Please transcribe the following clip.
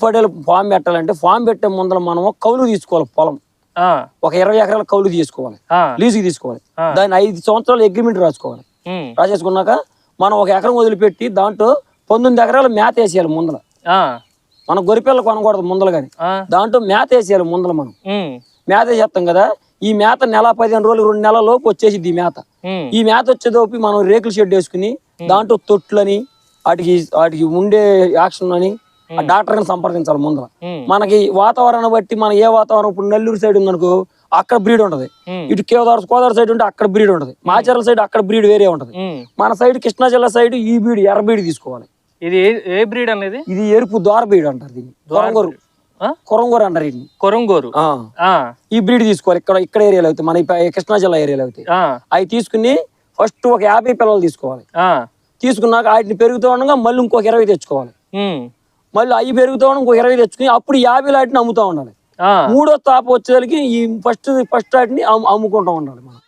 పడేలు form పెట్టాలంటే form పెట్టే ముందర మనం కౌలు తీసుకోవాలి పొలం. ఒక ఇరవై ఎకరాల కౌలు తీసుకోవాలి. లీజుకి తీసుకోవాలి. ఆ. దాన్ని ఐదు సంవత్సరాలు అగ్రిమెంట్ రాసుకోవాలి. రాసేసుకున్నాక మనం ఒక ఎకరం వదిలిపెట్టి దాంట్లో పంతొమ్మిది ఎకరాలు మేత వేసేయాలి ముందర. మనం గొరిపిల్ల కొనకూడదు ముందల కానీ దాంట్లో మేత వేసేయాలి ముందల మనం. మేత వేసేస్తాం కదా ఈ మేత నెల పదిహేను రోజులు రెండు నెలల లోపు వచ్చేసిద్ది ఈ మేత ఈ మేత వచ్చేలోపు మనం రేకుల షెడ్ వేసుకుని దాంట్లో తొట్లని వాటికి వాటికి ఉండే యాక్షన్ అని ఆ డాక్టర్ని సంప్రదించాలి ముందర. మనకి వాతావరణం బట్టి మన ఏ వాతావరణం ఇప్పుడు నెల్లూరు సైడ్ ఉందనుకో అక్కడ బ్రీడ్ ఉంటది. ఇటు కేదార్ గోదావరి సైడ్ ఉంటే అక్కడ బ్రీడ్ ఉంటది. మాచర్ల సైడ్ అక్కడ బ్రీడ్ వేరే ఉంటది. మన సైడ్ కృష్ణా జిల్లా సైడ్ ఈ బ్రీడ్ ఎర్ర బ్రీడ్ తీసుకోవాలి. ఇది ఏ- బ్రీడ్ అనేది? ఇది ఎరుపు దోర బ్రీడ్ అంటారు దీన్ని. కొరంగోరు. ఆ? కొరంగోరు అంటారు దీన్ని. కొరంగోరు. ఈ బ్రీడ్ తీసుకోవాలి. ఇక్కడ ఇక్కడ ఏరియాలో అవుతాయి మన కృష్ణా జిల్లా ఏరియాలో అవుతాయి ఆ, అవి తీసుకుని ఫస్ట్ ఒక యాభై పిల్లలు తీసుకోవాలి. తీసుకున్నాక వాటిని పెరుగుతూ ఉండగా మళ్ళీ ఇంకొక ఇరవై తెచ్చుకోవాలి. మళ్ళీ అవి పెరుగుతూ ఇంకొక ఇరవై తెచ్చుకుని అప్పుడు యాభై వాటిని అమ్ముతూ ఉండాలి. ఆ, మూడో తాప వచ్చేసరికి ఈ ఫస్ట్ ఫస్ట్ అమ్ము- అమ్ముకుంటూ ఉండాలి మనం.